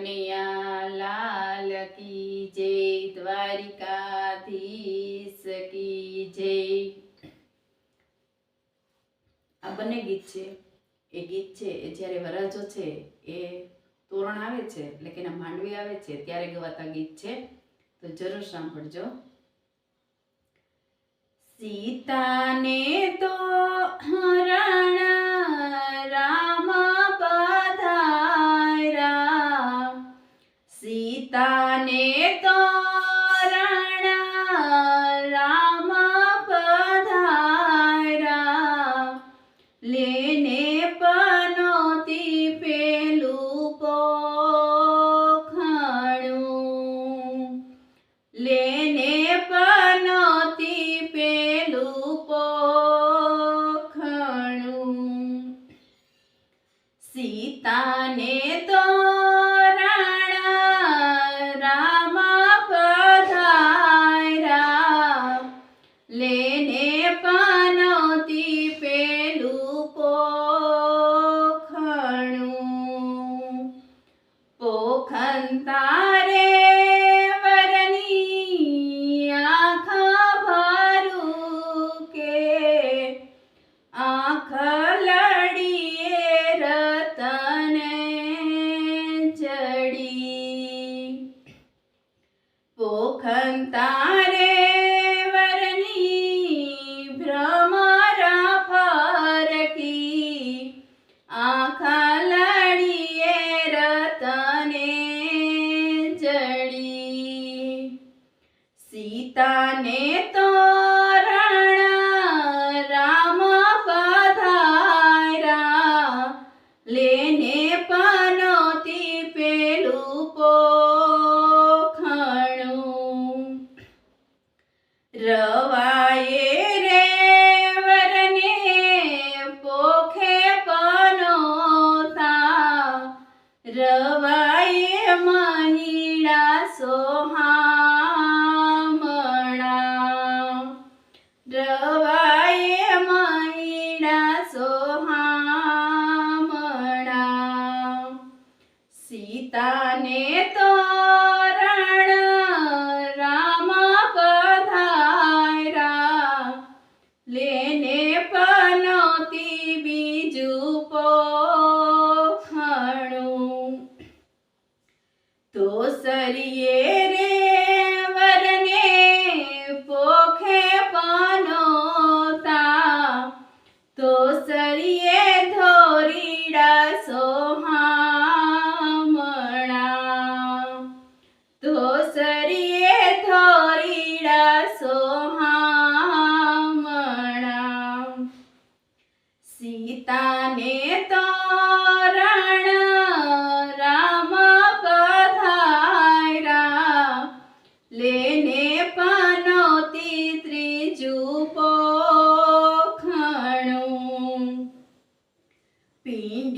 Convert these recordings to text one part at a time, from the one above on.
કનૈયા લાલ કી જય, દ્વારિકાધીશ કી જય. આ બંને ગીત છે. એ ગીત છે, એ જ્યારે વરાજો છે, એ તોરણ આવે છે, એટલે કે એના માંડવી આવે છે, ત્યારે ગવાતા ગીત છે. તો જરૂર સાંભળજો. સીતાને તો લેને સીતાને તો રામ પધાર્યા. લેને પનોતી પેલું પોખણું. રવાયે રે સીતાને તો રણ રામ પધાર્યા લેને પનોતી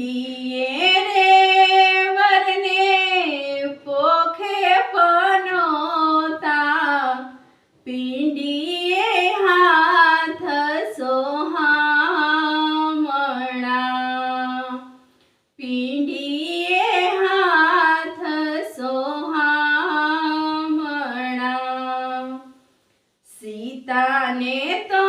પિંડીએ રે વરને પોખે પનોતા. પિંડીએ હાથ સોહામણા. પિંડીએ હાથ સોહામણા. સીતાને તો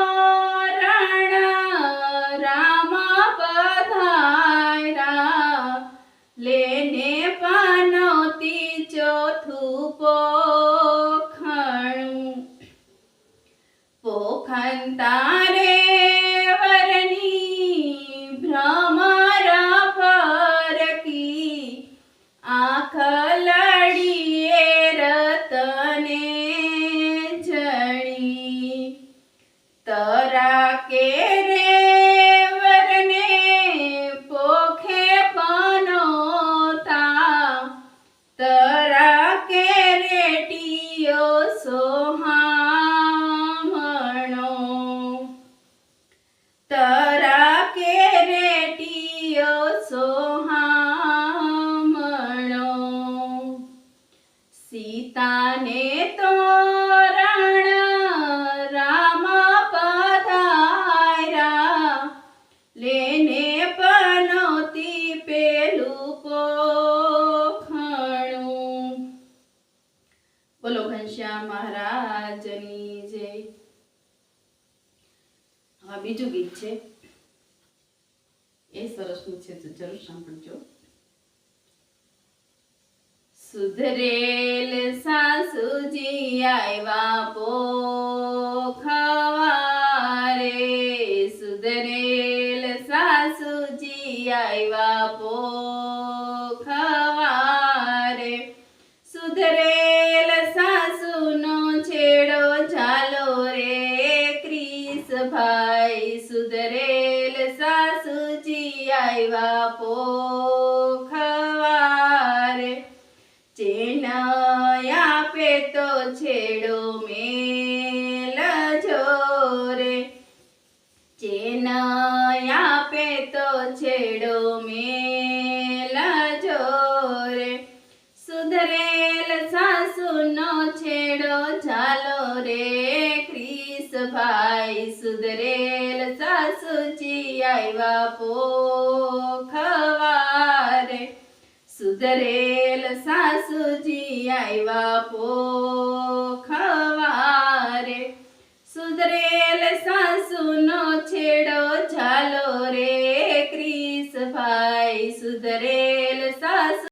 Santa. મહારાજની જય હવે બીજું ગીત છે, એ સરસનું છે, તો જરૂર સાંભળજો. સુધરેલ સાસુજી આવ્યા પોખવારે આવ્યા પોખવારે. ચેન આપે તો છેડો મેલ જોરે. ચેન આપે તો છેડો મેલ જોરે. સુધરેલ સાસુનો છેડો ચાલો રે, ક્રિસભાઈ સુધરેલ સાસુજી આવ્યા પોખવારે. સુધરેલ સાસુજી આવ્યા પોખવારે